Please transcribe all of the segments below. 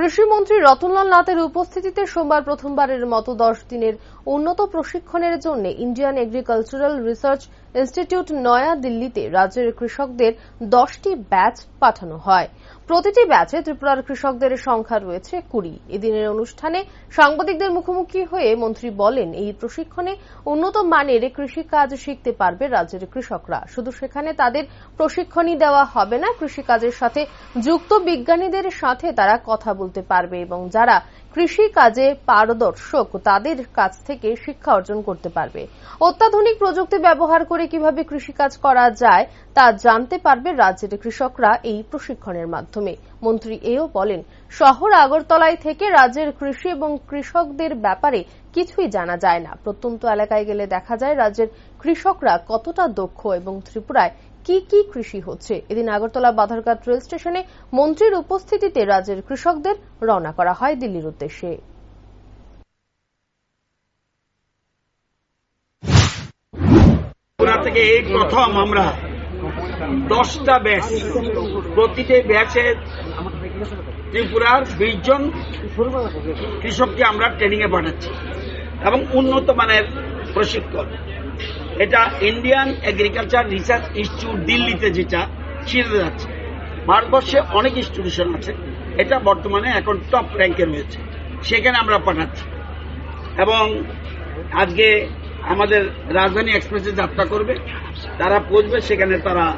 কৃষিমন্ত্রী রতনলাল নাথের উপস্থিতিতে সোমবার প্রথমবারের মতো দশ দিনের উন্নত প্রশিক্ষণের জন্য ইন্ডিয়ান এগ্রিকালচারাল রিসার্চ ইনস্টিটিউট নয়া দিল্লিতে রাজ্যের কৃষকদের দশটি ব্যাচ পাঠানো হয়। প্রতিটি ব্যাচে ত্রিপুরার কৃষকদের সংখ্যা রয়েছে কুড়ি। এদিনের অনুষ্ঠানে সাংবাদিকদের মুখোমুখি হয়ে মন্ত্রী বলেন, এই প্রশিক্ষণে উন্নত মানের কৃষিকাজ শিখতে পারবে রাজ্যের কৃষকরা। শুধু সেখানে তাদের প্রশিক্ষণই দেওয়া হবে না, কৃষিকাজের সাথে যুক্ত বিজ্ঞানীদের সাথে তারা কথা বলতে পারবে এবং যারা কৃষি কাজে পারদর্শক, তাদের কাছ থেকে শিক্ষা অর্জন করতে পারবে। অত্যাধুনিক প্রযুক্তি ব্যবহার করে কীভাবে কৃষিকাজ করা যায়, তা জানতে পারবে রাজ্যের কৃষকরা এই প্রশিক্ষণের মাধ্যমে। মন্ত্রী এও বলেন, শহর আগরতলায় থেকে রাজ্যের কৃষি এবং কৃষকদের ব্যাপারে কিছুই জানা যায় না। প্রত্যন্ত এলাকায় গেলে দেখা যায় রাজ্যের কৃষকরা কতটা দক্ষ এবং ত্রিপুরায় কি কি কৃষি হচ্ছে? এদিন আগরতলা বাধারঘাট রেল স্টেশনে মন্ত্রীর উপস্থিতিতে রাজ্যের কৃষকদের রওনা করা হয় দিল্লির উদ্দেশ্যে। থেকে এই প্রথম আমরা দশটা ব্যাচ, প্রতিটি ব্যাচে ত্রিপুরার বিশ জন কৃষককে আমরা ট্রেনিং এ পাঠাচ্ছি। এবং উন্নত মানের প্রশিক্ষণ। এটা ইন্ডিয়ান এগ্রিকালচার রিসার্চ ইনস্টিটিউট দিল্লিতে যেটা ছিঁড়ে যাচ্ছে। ভারতবর্ষে অনেক ইনস্টিটিউশন আছে। এটা বর্তমানে এখন টপ র্যাঙ্কে রয়েছে। সেখানে আমরা পাঠাচ্ছি। এবং আজকে আমাদের রাজধানী এক্সপ্রেসে যাত্রা করবে। তারা পৌঁছবে, সেখানে তারা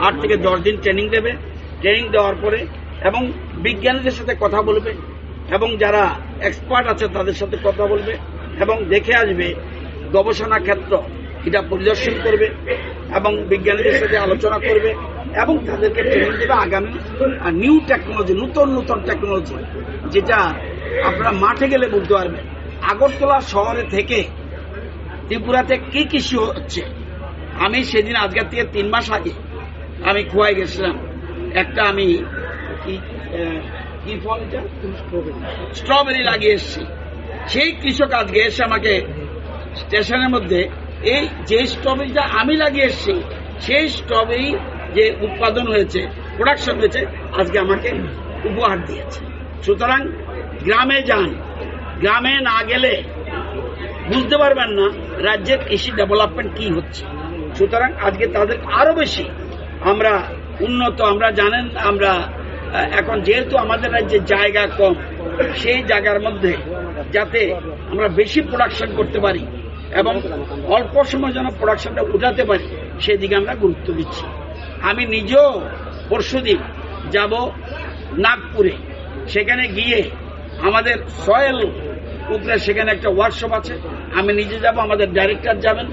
আট থেকে দশ দিন ট্রেনিং দেবে। ট্রেনিং দেওয়ার পরে এবং বিজ্ঞানীদের সাথে কথা বলবে এবং যারা এক্সপার্ট আছে তাদের সাথে কথা বলবে এবং দেখে আসবে গবেষণা ক্ষেত্র এটা পরিদর্শন করবে এবং বিজ্ঞানীদের সাথে আলোচনা করবে এবং তাদেরকে ট্রেনিং দেবে আগামী নিউ টেকনোলজি নূতন নূতন টেকনোলজি যেটা আপনারা মাঠে গেলে বুঝতে পারবেন। আগরতলা শহরে থেকে ত্রিপুরাতে কি কৃষি হচ্ছে? আমি সেদিন আজকের থেকে তিন মাস আগে আমি খোয়াই গেছিলাম। একটা আমি কি ফল স্ট্রবেরি লাগিয়ে এসেছি। সেই কৃষক আজকে এসে আমাকে স্টেশনের মধ্যে এই যে স্ট্রবেরিটা আমি লাগিয়ে এসেছি, সেই স্ট্রবেরি যে উৎপাদন হয়েছে প্রোডাকশন হয়েছে, আজকে আমাকে উপহার দিয়েছে। সুতরাং গ্রামে যান। গ্রামে না গেলে বুঝতে পারবেন না রাজ্যের কৃষি ডেভেলপমেন্ট কি হচ্ছে। সুতরাং আজকে তাদের আরও বেশি আমরা উন্নত, আমরা জানেন, আমরা এখন যেহেতু আমাদের রাজ্যে জায়গা কম, সেই জায়গার মধ্যে যাতে আমরা বেশি প্রোডাকশন করতে পারি এবং অল্প সময় যেন প্রোডাকশনটা উঠাতে পারি, সেদিকে আমরা গুরুত্ব দিচ্ছি। আমি নিজেও পরশুদিন যাব নাগপুরে। সেখানে গিয়ে আমাদের সয়েল উপরে সেখানে একটা ওয়ার্কশপ আছে। আমি নিজে যাব, আমাদের ডাইরেক্টর যাবেন